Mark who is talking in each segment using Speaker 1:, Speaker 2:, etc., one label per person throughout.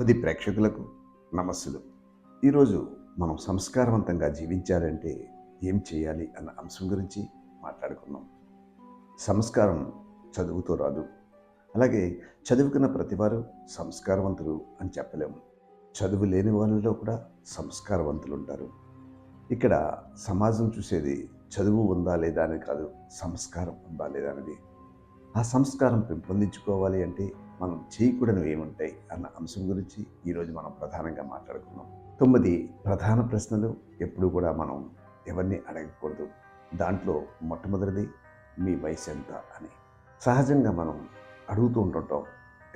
Speaker 1: పది ప్రేక్షకులకు నమస్సులు. ఈరోజు మనం సంస్కారవంతంగా జీవించాలంటే ఏం చేయాలి అన్న అంశం గురించి మాట్లాడుకున్నాం సంస్కారం చదువుతో రాదు. అలాగే చదువుకున్న ప్రతివారు సంస్కారవంతులు అని చెప్పలేము. చదువు లేని వాళ్ళలో కూడా సంస్కారవంతులు ఉంటారు ఇక్కడ సమాజం చూసేది చదువు ఉందా లేదా అని కాదు సంస్కారం ఉందా లేదా అనేది. ఆ సంస్కారం పెంపొందించుకోవాలి అంటే మనం చేయకూడనివి ఏముంటాయి అన్న అంశం గురించి ఈరోజు మనం ప్రధానంగా మాట్లాడుకుందాం. తొమ్మిది ప్రధాన ప్రశ్నలు ఎప్పుడు కూడా మనం ఎవరిని అడగకూడదు. దాంట్లో మొట్టమొదటిది మీ వయసు ఎంత అని. సహజంగా మనం అడుగుతూ ఉంటుంటాం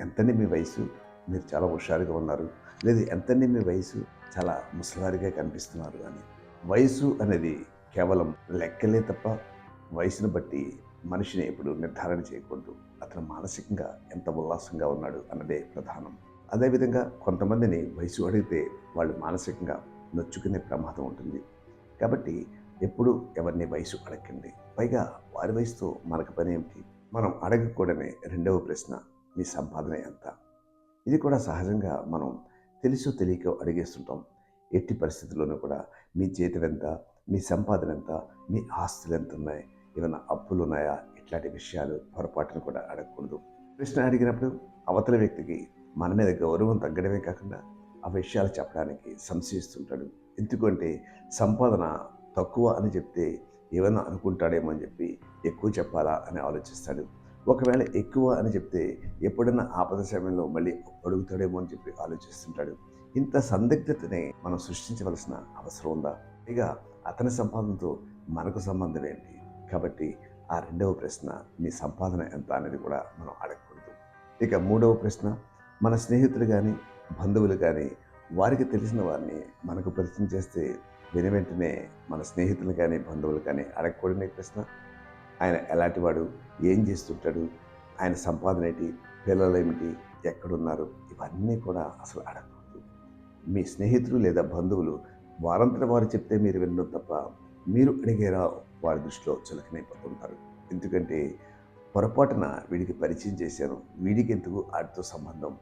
Speaker 1: ఎంతండి మీ వయసు? మీరు చాలా హుషారుగా ఉన్నారు. లేదు ఎంతండి మీ వయసు? చాలా ముసలారిగా కనిపిస్తున్నారు అని. వయసు అనేది కేవలం లెక్కలే తప్ప వయసును బట్టి మనిషిని ఎప్పుడు నిర్ధారణ చేయకూడదు. అతను మానసికంగా ఎంత ఉల్లాసంగా ఉన్నాడు అన్నదే ప్రధానం. అదేవిధంగా కొంతమందిని వయసు అడిగితే వాళ్ళు మానసికంగా నొచ్చుకునే ప్రమాదం ఉంటుంది. కాబట్టి ఎప్పుడు ఎవరిని వయసు అడగండి పైగా వారి వయసుతో మనకు పని ఏమిటి? మనం అడగకూడనే రెండవ ప్రశ్న మీ సంపాదన ఎంత? ఇది కూడా సహజంగా మనం తెలుసో తెలియక అడిగేస్తుంటాం. ఎట్టి పరిస్థితుల్లోనూ కూడా మీ జీతం ఎంత మీ సంపాదన ఎంత మీ ఆస్తులు ఎంత ఉన్నాయి? ఏమైనా అప్పులు ఉన్నాయా ఇట్లాంటి విషయాలు పొరపాటును కూడా అడగకూడదు. ప్రశ్న అడిగినప్పుడు అవతల వ్యక్తికి మన మీద గౌరవం తగ్గడమే కాకుండా ఆ విషయాలు చెప్పడానికి సంశయిస్తుంటాడు. ఎందుకంటే సంపాదన తక్కువ అని చెప్తే ఏమైనా అనుకుంటాడేమో అని చెప్పి ఎక్కువ చెప్పాలా అని ఆలోచిస్తాడు. ఒకవేళ ఎక్కువ అని చెప్తే ఎప్పుడైనా ఆపద సమయంలో మళ్ళీ అడుగుతాడేమో అని చెప్పి ఆలోచిస్తుంటాడు. ఇంత సందిగ్ధతని మనం సృష్టించవలసిన అవసరం ఉందా? ఇక అతని సంపాదనతో మనకు సంబంధం ఏంటి? కాబట్టి ఆ రెండవ ప్రశ్న మీ సంపాదన ఎంత అనేది కూడా మనం అడగకూడదు. ఇక మూడవ ప్రశ్న మన స్నేహితులు కానీ బంధువులు కానీ వారికి తెలిసిన వారిని మనకు పరిచయం చేస్తే విని వెంటనే మన స్నేహితులు కానీ బంధువులు కానీ అడగకూడని ప్రశ్న. ఆయన ఎలాంటి వాడు ఏం చేస్తుంటాడు ఆయన సంపాదన ఏంటి పిల్లలు ఏమిటి ఎక్కడున్నారు ఇవన్నీ కూడా అసలు అడగకూడదు. మీ స్నేహితులు లేదా బంధువులు వారంతట వారు చెప్తే మీరు వినడం తప్ప మీరు అడిగేరా వారి దృష్టిలో చులకనైపోతుంటారు ఎందుకంటే పొరపాటున వీడికి పరిచయం చేశాను. వీడికి ఎందుకు వాటితో సంబంధం?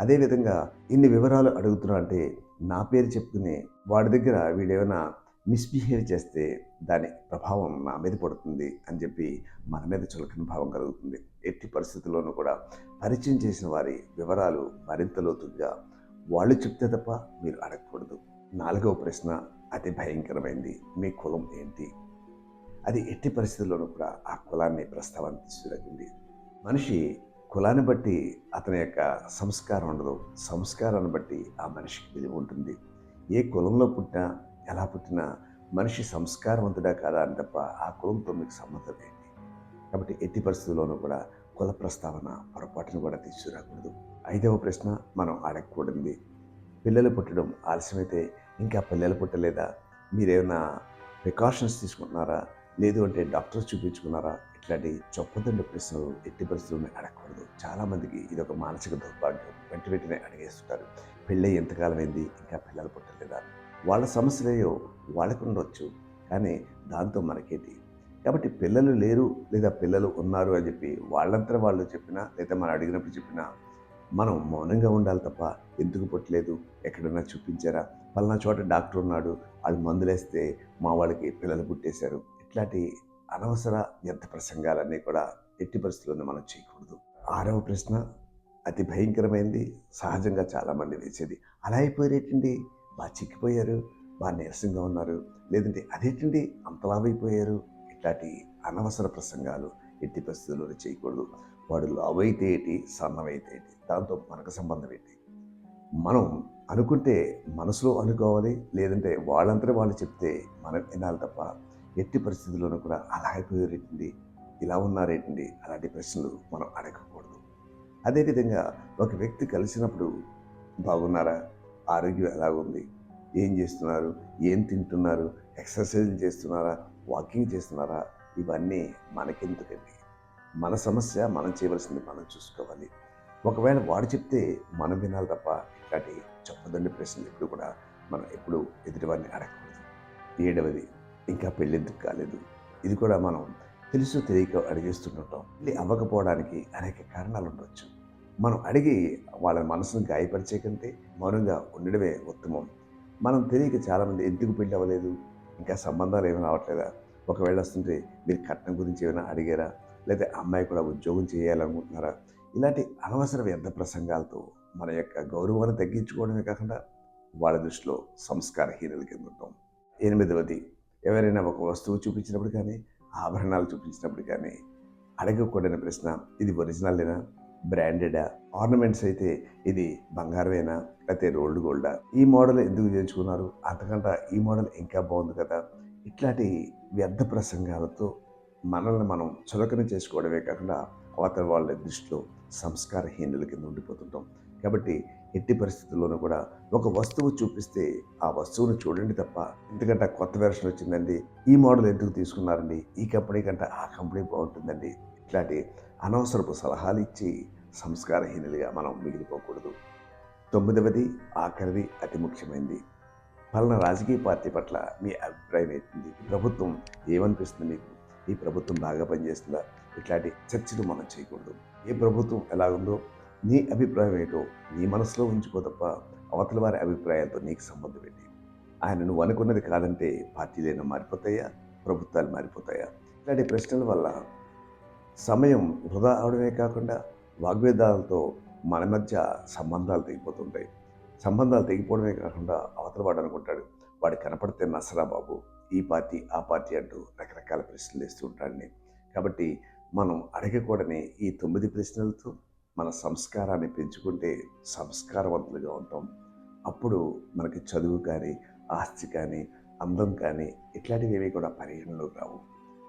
Speaker 1: అదేవిధంగా ఇన్ని వివరాలు అడుగుతున్నా అంటే నా పేరు చెప్పుకుని వాడి దగ్గర వీడేమైనా మిస్బిహేవ్ చేస్తే దాని ప్రభావం నా మీద పడుతుంది అని చెప్పి మన మీద చులకన భావం కలుగుతుంది. ఎట్టి పరిస్థితుల్లోనూ కూడా పరిచయం చేసిన వారి వివరాలు మరింత లోతుగా వాళ్ళు చెప్తే తప్ప మీరు అడగకూడదు. నాలుగవ ప్రశ్న అతి భయంకరమైంది. మీ కులం ఏంటి? అది ఎట్టి పరిస్థితుల్లోనూ కూడా ఆ కులాన్ని ప్రస్తావన తీసుకురండి మనిషి కులాన్ని బట్టి అతని యొక్క సంస్కారం ఉండదు. సంస్కారాన్ని బట్టి ఆ మనిషికి విలువ ఉంటుంది. ఏ కులంలో పుట్టినా ఎలా పుట్టినా మనిషి సంస్కారవంతుడా కాదా అని తప్ప ఆ కులంతో మీకు సంబంధం ఏంటి? కాబట్టి ఎట్టి పరిస్థితుల్లోనూ కూడా కుల ప్రస్తావన పొరపాటును కూడా తీసుకురాకూడదు ఐదవ ప్రశ్న మనం అడగకూడదు పిల్లలు పుట్టడం ఆలస్యమైతే ఇంకా పిల్లలు పుట్టలేదా? మీరేమైనా ప్రికాషన్స్ తీసుకుంటున్నారా? లేదు అంటే డాక్టర్స్ చూపించుకున్నారా? ఇట్లాంటి చొప్పదండి ప్రశ్నలు ఎట్టి పరిస్థితులను అడగకూడదు. చాలామందికి ఇది ఒక మానసిక దౌర్భాగ్యం. వెంట వెంటనే అడిగేస్తుంటారు. పెళ్ళై ఎంతకాలమైంది? అయింది ఇంకా పిల్లలు పుట్టలేదా? వాళ్ళ సమస్యలేయో వాళ్ళకు ఉండొచ్చు. కానీ దాంతో మనకేంటి? కాబట్టి పిల్లలు లేరు లేదా పిల్లలు ఉన్నారు అని చెప్పి వాళ్ళంతా వాళ్ళు చెప్పినా లేదా మనం అడిగినప్పుడు చెప్పినా మనం మౌనంగా ఉండాలి తప్ప ఎందుకు పుట్టలేదు? ఎక్కడన్నా చూపించారా? పలానా చోట డాక్టర్ ఉన్నాడు. వాళ్ళు మందులేస్తే మా వాళ్ళకి పిల్లలు పుట్టేశారు. ఇట్లాంటి అనవసర వ్యర్థ ప్రసంగాలన్నీ కూడా ఎట్టి పరిస్థితుల్లో మనం చేయకూడదు. ఆరవ ప్రశ్న అతి భయంకరమైంది సహజంగా చాలామంది వేసేది. అలా అయిపోయేటండి బాగా చిక్కిపోయారు బాగా నీరసంగా ఉన్నారు. లేదంటే అదేటండి? అంతలావైపోయారు ఇట్లాంటి అనవసర ప్రసంగాలు ఎట్టి పరిస్థితుల్లో చేయకూడదు. వాడు లావైతే ఏంటి? సన్నమైతే ఏంటి? దాంతో మనకు సంబంధం ఏంటి? మనం అనుకుంటే మనసులో అనుకోవాలి లేదంటే వాళ్ళంతా వాళ్ళు చెప్తే మనం వినాలి తప్ప ఎట్టి పరిస్థితుల్లోనూ కూడా అలా అయిపోయారేంటి ఇలా ఉన్నారేంటి అలాంటి ప్రశ్నలు మనం అడగకూడదు. అదేవిధంగా ఒక వ్యక్తి కలిసినప్పుడు బాగున్నారా? ఆరోగ్యం ఎలా ఉంది ఏం చేస్తున్నారు? ఏం తింటున్నారు? ఎక్సర్సైజ్ చేస్తున్నారా? వాకింగ్ చేస్తున్నారా? ఇవన్నీ మనకెందుకండి? మన సమస్య మనం చేయవలసింది మనం చూసుకోవాలి. ఒకవేళ వాడు చెప్తే మనం వినాలి తప్ప ఇట్లాంటి చెప్పదండి ప్రశ్నలు ఎప్పుడు కూడా మనం ఎప్పుడు ఎదుటివారిని అడగకూడదు. ఏడవది ఇంకా పెళ్ళెందుకు కాలేదు. ఇది కూడా మనం తెలుసు తెలియక అడిగేస్తుంటుంటాం. పెళ్ళి అవ్వకపోవడానికి అనేక కారణాలు ఉండవచ్చు మనం అడిగి వాళ్ళ మనసును గాయపరిచే కంటే మౌనంగా ఉండడమే ఉత్తమం. మనం తెలియక చాలామంది ఎందుకు పెళ్ళి అవ్వలేదు? ఇంకా సంబంధాలు ఏమైనా రావట్లేదా? ఒకవేళ వస్తుంటే మీరు కట్నం గురించి ఏమైనా అడిగారా? లేదా అమ్మాయి కూడా ఉద్యోగం చేయాలనుకుంటున్నారా? ఇలాంటి అనవసర వ్యర్థ ప్రసంగాలతో మన యొక్క గౌరవాన్ని తగ్గించుకోవడమే కాకుండా వాళ్ళ దృష్టిలో సంస్కారహీనుల కింద ఉంటాం. ఎనిమిదవది ఎవరైనా ఒక వస్తువు చూపించినప్పుడు కానీ ఆభరణాలు చూపించినప్పుడు కానీ అడగకూడని ప్రశ్న. ఇది ఒరిజినలేనా బ్రాండెడా? ఆర్నమెంట్స్ అయితే ఇది బంగారమేనా? లేకపోతే రోల్డ్ గోల్డా? ఈ మోడల్ ఎందుకు చేయించుకున్నారు? అంతకంటే ఈ మోడల్ ఇంకా బాగుంది కదా? ఇట్లాంటి వ్యర్థ ప్రసంగాలతో మనల్ని మనం చులకన చేసుకోవడమే కాకుండా అవతల వాళ్ళ దృష్టిలో సంస్కారహీనుల కింద ఉండిపోతుంటాం. కాబట్టి ఎట్టి పరిస్థితుల్లోనూ కూడా ఒక వస్తువు చూపిస్తే ఆ వస్తువును చూడండి తప్ప ఎందుకంటే కొత్త వెర్షన్ వచ్చిందండి. ఈ మోడల్ ఎందుకు తీసుకున్నారండి? ఈ కంపెనీ కంటే ఆ కంపెనీ బాగుంటుందండి. ఇట్లాంటి అనవసరపు సలహాలు ఇచ్చి సంస్కారహీనులుగా మనం మిగిలిపోకూడదు. తొమ్మిదవది ఆఖరిది అతి ముఖ్యమైనది. పలానా రాజకీయ పార్టీ పట్ల మీ అభిప్రాయం ఏంటి? ప్రభుత్వం ఏమనిపిస్తుంది మీకు? ఈ ప్రభుత్వం బాగా పనిచేస్తుందా? ఇట్లాంటి చర్చలు మనం చేయకూడదు. ఏ ప్రభుత్వం ఎలాగుందో నీ అభిప్రాయం ఏంటో నీ మనసులో ఉంచుకో తప్ప అవతల వారి అభిప్రాయాలతో నీకు సంబంధం ఏంటి? ఆయన నువ్వు అనుకున్నది కాదంటే పార్టీలైనా మారిపోతాయా? ప్రభుత్వాలు మారిపోతాయా? ఇలాంటి ప్రశ్నల వల్ల సమయం వృధా అవడమే కాకుండా వాగ్వేదాలతో మన మధ్య సంబంధాలు తెగిపోతుంటాయి. సంబంధాలు తెగిపోవడమే కాకుండా అవతల వాడు అనుకుంటాడు వాడు కనపడితే నసరా బాబు ఈ పార్టీ ఆ పార్టీ అంటూ రకరకాల ప్రశ్నలు వేస్తూ ఉంటాడని కాబట్టి మనం అడగకూడని ఈ తొమ్మిది ప్రశ్నలతో మన సంస్కారాన్ని పెంచుకుంటే సంస్కారవంతులుగా ఉంటాం. అప్పుడు మనకి చదువు కానీ ఆస్తి కానీ అందం కానీ ఇట్లాంటివి ఏవి కూడా పరిగణలోకి రావు.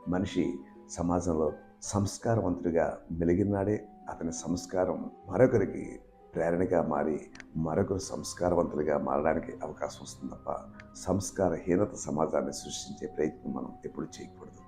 Speaker 1: మనిషి సమాజంలో సంస్కారవంతుడిగా మెలిగినాడే అతని సంస్కారం మరొకరికి ప్రేరణగా మారి మరొకరు సంస్కారవంతులుగా మారడానికి అవకాశం వస్తుంది తప్ప సంస్కారహీనత సమాజాన్ని సృష్టించే ప్రయత్నం మనం ఎప్పుడు చేయకూడదు.